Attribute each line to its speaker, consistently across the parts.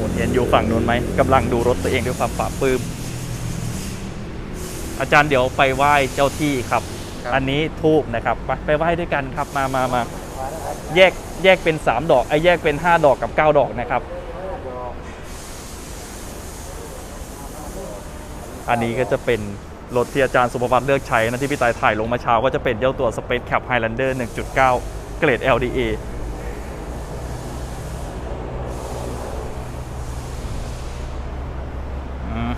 Speaker 1: นูนเห็นอยู่ฝั่งนู้นไหมกำลังดูรถตัวเองด้วยความปลาบปลื้มอาจารย์เดี๋ยวไปไหว้เจ้าที่ครับ
Speaker 2: ครับ
Speaker 1: อันนี้ทูบนะครับ ไปไปไหว้ด้วยกันครับมามามาแยกแยกเป็น 3 ดอกไอ้ยแยกเป็น 5 ดอกกับ 9 ดอกนะครับ อันนี้ก็จะเป็นรถที่อาจารย์สุภวัตเลือกใช้นะที่พี่ตายถ่ายลงมาเช้าก็จะเป็นเจ้าตัว Space Cap Highlander 1.9 เกรด LDA อืม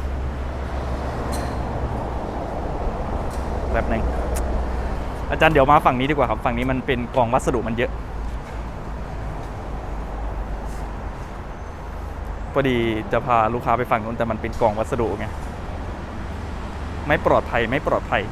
Speaker 1: แบบหนึ่งอา จารย์เดี๋ยวมาฝั่งนี้ดีกว่าครับ ฝั่งนี้มันเป็นกองวัสดุมันเยอะ พอดีจะพาลูกค้าไปฝั่งนู้นแต่มันเป็นกองวัสดุไง ไม่ปลอดภัยไม่ปลอดภัย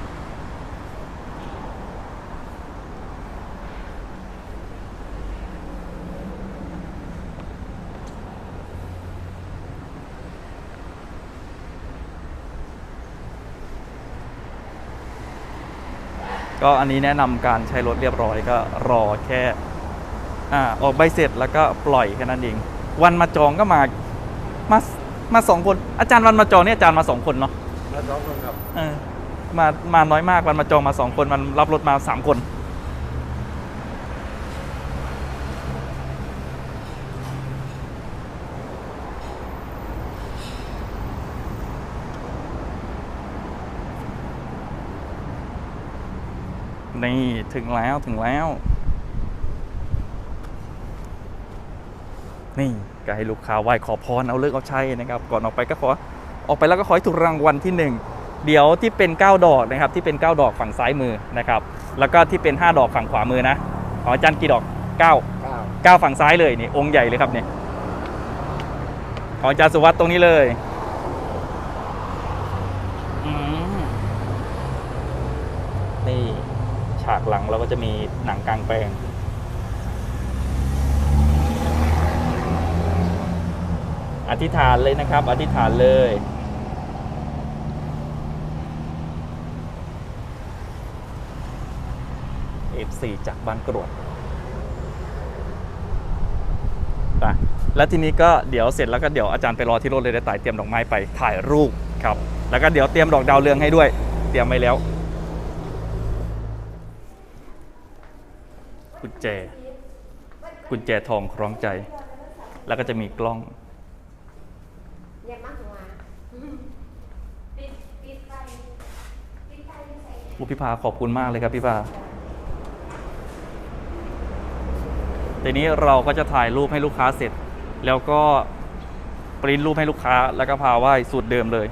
Speaker 1: ก็อันนี้แนะนำการใช้รถเรียบร้อยก็รอแค่อ่าออกใบเสร็จแล้วก็ปล่อยแค่นั้นเอง วันมาจองก็มามามาสองคน อาจารย์วันมาจองเนี่ยอาจารย์มาสองคนเนาะ
Speaker 2: มาสองคนครับ
Speaker 1: เออมามาน้อยมากวันมาจองมาสองคนมันรับรถมาสามคน นี่ถึงแล้วถึงแล้ว นี่ก็ให้ลูกค้าไหว้ขอพรเอาเลิกเอาใช้นะครับ ก่อนออกไปก็ขอออกไปแล้วก็ขอให้ถูกรางวัลที่หนึ่งเดี๋ยวที่เป็น 9 ดอกนะครับที่เป็น 9 ดอกฝั่งซ้ายมือนะครับ แล้วก็ที่เป็น 5 ดอกฝั่งขวามือนะของอาจารย์กี่ดอก9
Speaker 2: เก้า
Speaker 1: 9ฝั่งซ้ายเลยนี่องค์ใหญ่เลยครับเนี่ยของอาจารย์สุวัสด์ตรงนี้เลยอืมนี่ ฉากหลังเราก็จะมีหนังกลางแปลง อธิษฐานเลยนะครับ อธิษฐานเลย F4 จากบ้านกรวดไปแล้วทีนี้ก็เดี๋ยวเสร็จแล้วก็เดี๋ยวอาจารย์ไปรอที่รถเลยได้ตายเตรียมดอกไม้ไปถ่ายรูปครับ แล้วก็เดี๋ยวเตรียมดอกดาวเรืองให้ด้วย เตรียมไว้แล้ว แจ กุญแจทองคล้องใจ แล้วก็จะมีกล้องอุพี่พาขอบคุณมากเลยครับพี่พาทีนี้เราก็จะถ่ายรูปให้ลูกค้าเสร็จ แล้วก็ปริ้นรูปให้ลูกค้า แล้วก็พาไหว้สูตรเดิมเลย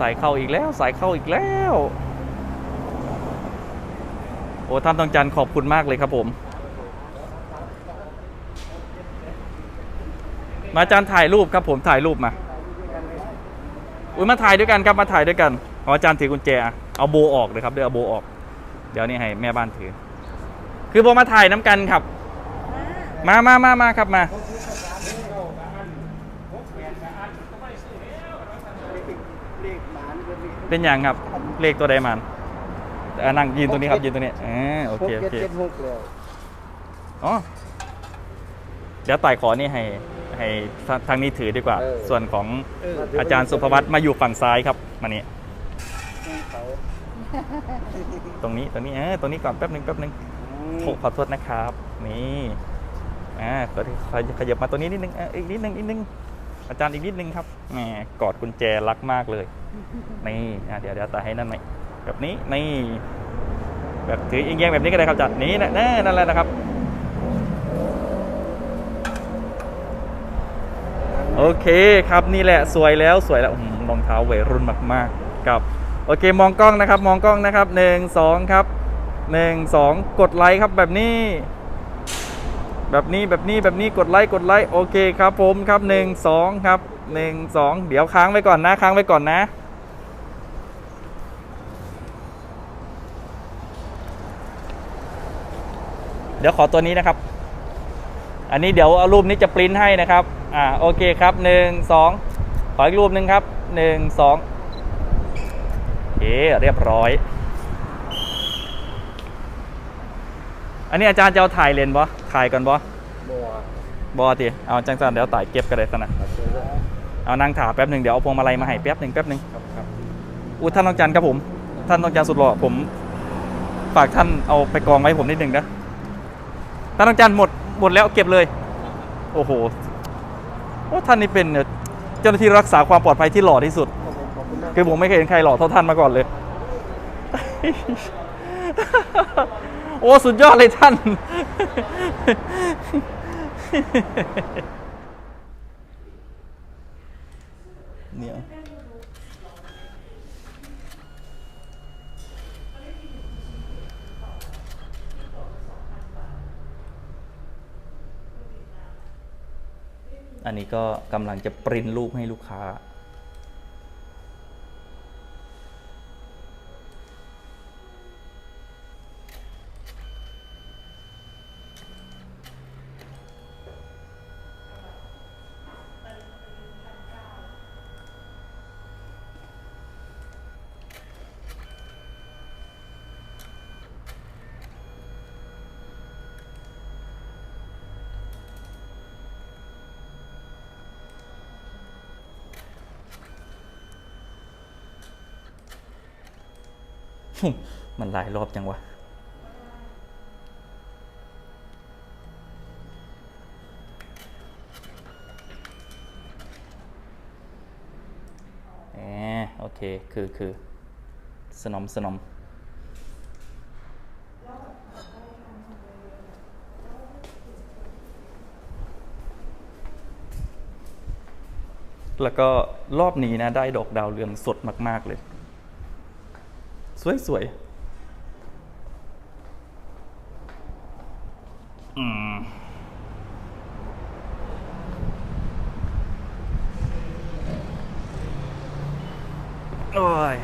Speaker 1: สายเข้าอีกแล้วสายเข้าอีกแล้ว โอ้ท่านตองจันทร์ขอบคุณมากเลยครับผม มาอาจารย์ถ่ายรูปครับผมถ่ายรูปมาอุ้ยมาถ่ายด้วยกันครับมาถ่ายด้วยกันเอาอาจารย์ถือกุญแจเอาโบออกเลยครับเดี๋ยวเอาโบออก เดี๋ยวนี้ให้แม่บ้านถือ คือโบมาถ่ายน้ำกันครับ มามามามาครับมา
Speaker 2: เลขหมานก็มี
Speaker 1: เป็นอย่างครับเลขตัวใดมันอะนั่งยืนตรงนี้ครับยืนตรงนี้เออโอ
Speaker 2: หก
Speaker 1: เคโอ
Speaker 2: เจ็ด
Speaker 1: เค
Speaker 2: เจ็ดหกแล้ว
Speaker 1: อ๋อเดี๋ยวต่ายขอนี่ให้ให้ทางทางนี้ถือดีกว่า ส่วนของอาจารย์สุภวัตมาอยู่ฝั่งซ้ายครับมานี่
Speaker 2: เขา
Speaker 1: ตรงนี้ตรงนี้เออตรงนี้ก่อนแป๊บหนึ่งแป๊บหนึ่งโทษขอโทษนะครับ นี่อ่าขอขอขยับมาตัวนี้นิดนึงเอออีกนิดนึงอีกนิดนึง อาจารย์อีกนิดนึงครับแหมกอดกุญแจรักมากเลยนี่อะเดี๋ยวเดี๋ยวตาให้นั่นไหมแบบนี้นี่แบบถือเอียงๆแบบนี้ก็ได้ครับอาจารย์นี่นะนั่นนั่นแหละนะครับ โอเคครับนี่แหละสวยแล้วสวยแล้วอื้อหือรองเท้าวัยรุ่นมากๆครับโอเคมองกล้องนะครับ มองกล้องนะครับหนึ่งสองครับหนึ่งสองกดไลค์ครับแบบนี้ แบบนี้แบบนี้แบบนี้กดไลค์กดไลค์โอเคครับผมครับหนึ่งสองครับหนึ่งสองเดี๋ยวค้างไว้ก่อนนะค้างไว้ก่อนนะ เดี๋ยวขอตัวนี้นะครับ อันนี้เดี๋ยวเอารูปนี้จะปริ้นให้นะครับ อ่าโอเคครับหนึ่งสองขออีกรูปหนึ่งครับหนึ่งสองโอเคเรียบร้อย อันนี้อาจารย์จะเอาถ่ายเลนบ่ ถ่ายก่อนบ่
Speaker 2: บัว
Speaker 1: บ่ติเอาจังสันเดี๋ยวถ่ายเก็บกันเลยสนะ
Speaker 2: ครับเจอแล้ว
Speaker 1: เอานั่งถาแป๊บหนึ่งเดี๋ยวเอาพวงมาลัยมาให้แป๊บหนึ่งแป๊บหนึ่ง
Speaker 2: ครับครับ
Speaker 1: อู้ท่านต้องจันครับผม ท่านต้องจันสุดหล่อผม ฝากท่านเอาไปกองไว้ให้ผมนิดหนึ่งนะท่านต้องจันหมดหมดแล้วเก็บเลย โอ้โหโอ้ท่านนี่เป็นเจ้าหน้าที่รักษาความปลอดภัยที่หล่อที่สุด
Speaker 2: ขอบคุณขอบคุณนะ
Speaker 1: คือผมไม่เคยเห็นใครหล่อเท่าท่านมาก่อนเลยโอ้สุดยอดเลยท่าน เนี่ยอันนี้ก็กำลังจะปริ้นรูปให้ลูกค้า มันหลายรอบจังวะแหมโอเค คือคือสนมสนมแล้วก็รอบนี้นะได้ดอกดาวเรืองสดมาก ๆ เลย สวยสวยอืมโอ้ย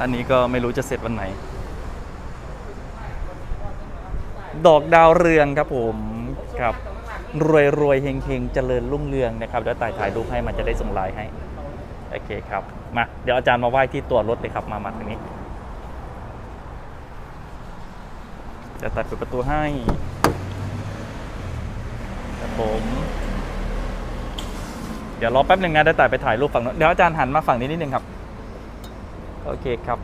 Speaker 1: อันนี้ก็ไม่รู้จะเสร็จวันไหน ดอกดาวเรืองครับผมครับรวยรวยเฮงเฮงเจริญรุ่งเรืองนะครับเดี๋ยวถ่ายถ่ายรูปให้มันจะได้ส่งไลน์ให้ โอเคครับมาเดี๋ยวอาจารย์มาไหว้ที่ตัวรถเลยครับมามาทางนี้จะตัดปิดประตูให้ครับผมเดี๋ยวรอแป๊บหนึ่งนะเดี๋ยวต่ายไปถ่ายรูปฝั่งนู้นเดี๋ยวอาจารย์หันมาฝั่งนี้นิดนึงครับ โอเคครับ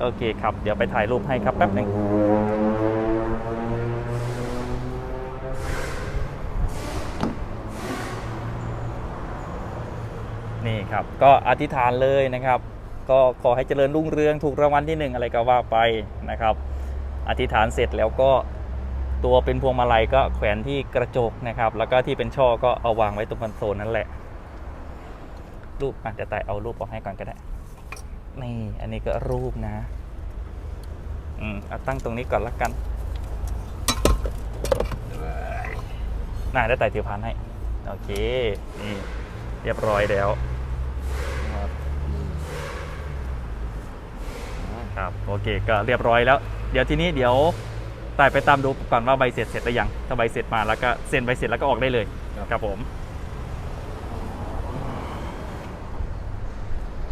Speaker 1: โอเคครับ เดี๋ยวไปถ่ายรูปให้ครับแป๊บหนึ่ง นี่ครับ ก็อธิษฐานเลยนะครับ ก็ขอให้เจริญรุ่งเรืองถูกรางวัลที่หนึ่งอะไรก็ว่าไปนะครับ อธิษฐานเสร็จแล้วก็ตัวเป็นพวงมาลัยก็แขวนที่กระจกนะครับ แล้วก็ที่เป็นช่อก็เอาวางไว้ตรงคอนโซลนั่นแหละ รูปอะเดี๋ยวแต่เอารูปออกให้ก่อนก็ได้ นี่ อันนี้ก็รูปนะ อืมเอาตั้งตรงนี้ก่อนละกันน่าได้ไต่ถือพานให้ โอเค นี่ เรียบร้อยแล้ว
Speaker 2: ครับ
Speaker 1: โอเคก็เรียบร้อยแล้ว เดี๋ยวทีนี้เดี๋ยวไต่ไปตามดูก่อนว่าใบเสร็จเสร็จหรือยังถ้าใบเสร็จมาแล้วก็เซ็นใบเสร็จแล้วก็ออกได้เลยครับผม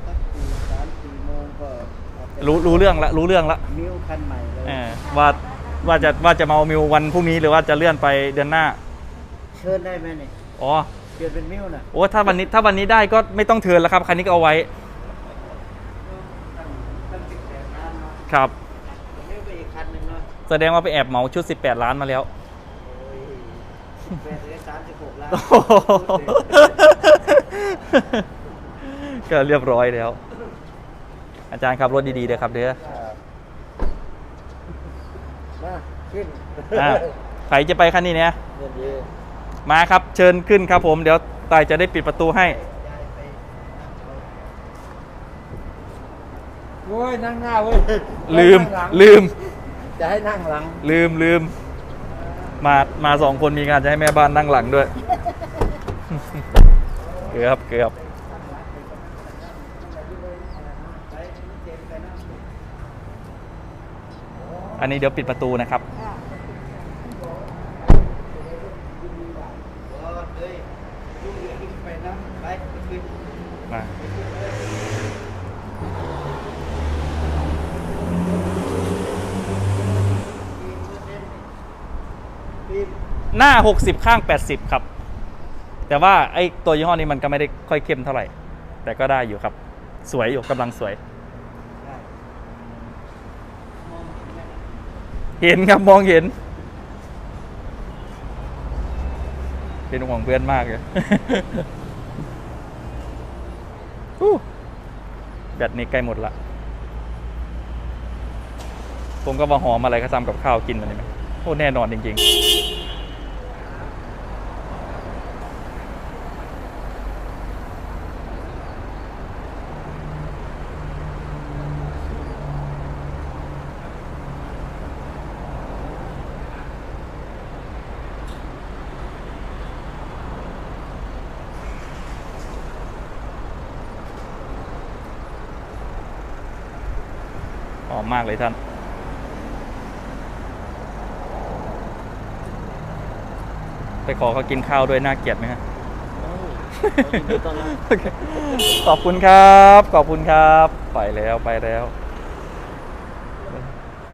Speaker 2: สักสี่สามสี่โมงก็อาจจะ
Speaker 1: รู้รู้เรื่องละรู้เรื่องละ
Speaker 2: มิ้วคันใหม่เลย
Speaker 1: เออว่าว่าจะว่าจะมาเอามิววันพรุ่งนี้หรือว่าจะเลื่อนไปเดือนหน้า
Speaker 2: เชิญได้ไหมเนี่ย
Speaker 1: อ๋อ
Speaker 2: เปลี่ยนเป็นมิ้วน่ะ
Speaker 1: โอ้ถ้าวันนี้ถ้าวันนี้ได้ก็ไม่ต้องเทิร์นแล้วครับคันนี้ก็เอาไว้
Speaker 2: ตั้งตั้งสิบแป ดล้านเนาะ
Speaker 1: ครับ
Speaker 2: มิ้วไปอีกคันหนึ่งเนาะ
Speaker 1: แสดงว่าไปแอบเหมาชุด 18 ล้านมาแล้ว
Speaker 2: โอ้ยแปดเลยสามสิบหกล้าน
Speaker 1: โอ้โหก็เรียบร้อยแล้ว อาจารย์ขับรถดีๆเด้อครับเด้อ
Speaker 2: ครับมาขึ้น
Speaker 1: อะใครจะไปคันนี้เนี่ย
Speaker 2: เดี๋ยวดี
Speaker 1: มาครับ เชิญขึ้นครับผม เดี๋ยวตายจะได้ปิดประตูให้
Speaker 2: อ้ยนั่งหน้าเว้ย
Speaker 1: ลืม
Speaker 2: นั่งหง
Speaker 1: ลืม
Speaker 2: จะให้นั่งหลัง
Speaker 1: ลืมลืม มามาสองคนมีงานจะให้แม่บ้านนั่งหลังด้วย เกือบเกือบอันนี้เดี๋ยวปิดประตูนะครับ
Speaker 2: เฮ้ยยุ่งเรื่องไปนะไปไปขึ้น
Speaker 1: มา
Speaker 2: ฟิล์ม
Speaker 1: หน้า 60 ข้าง 80 ครับ แต่ว่าไอ้ตัวยี่ห้อนี้มันก็ไม่ได้ค่อยเข้มเท่าไหร่ แต่ก็ได้อยู่ครับ สวยอยู่กำลังสวย
Speaker 2: เห็น
Speaker 1: ครับมองเห็น เป็นห่วงเพื่อนมากเลยฮู้แบตนี้ใกล้หมดละ ผมก็มาหอมอะไรก็ทำกับข้าวกินมันนี่ไหมโอ้แน่นอนจริง ๆ อมมากเลยท่าน ไปขอเขากินข้าวด้วยน่าเกลียดไหมฮะ
Speaker 2: ยินดีต้อนรับ
Speaker 1: ขอบคุณครับ ขอบคุณครับ ไปแล้วไปแล้ว